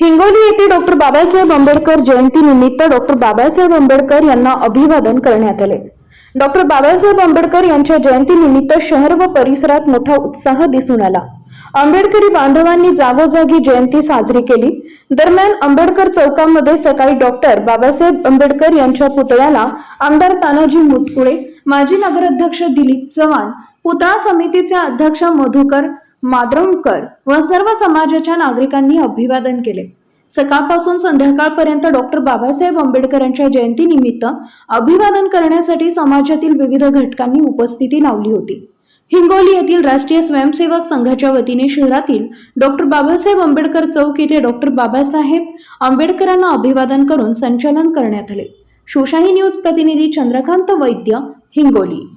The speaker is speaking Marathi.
हिंगोली येथे डॉक्टर बाबासाहेब आंबेडकर जयंतीनिमित्त डॉक्टर बाबासाहेब आंबेडकर यांना अभिवादन करण्यात आले. डॉक्टर बाबासाहेब आंबेडकर यांच्या जयंतीनिमित्त शहर व परिसरात मोठा उत्साह दिसून आला. आंबेडकरी बांधवांनी जागोजागी जयंती साजरी केली. दरम्यान आंबेडकर चौकामध्ये सकाळी डॉक्टर बाबासाहेब आंबेडकर यांच्या पुतळ्याला आमदार तानाजी मुटकुळे माजी नगराध्यक्ष दिलीप चव्हाण पुतळा समितीचे अध्यक्ष मधुकर माद्रमकर व सर्व समाजाच्या नागरिकांनी अभिवादन केले. सकाळपासून संध्याकाळपर्यंत डॉक्टर बाबासाहेब आंबेडकरांच्या जयंतीनिमित्त अभिवादन करण्यासाठी समाजातील विविध घटकांनी उपस्थिती लावली होती. हिंगोली येथील राष्ट्रीय स्वयंसेवक संघाच्या वतीने शहरातील डॉक्टर बाबासाहेब आंबेडकर चौक येथे डॉक्टर बाबासाहेब आंबेडकरांना अभिवादन करून संचलन करण्यात आले. शोशाही न्यूज प्रतिनिधी चंद्रकांत वैद्य हिंगोली.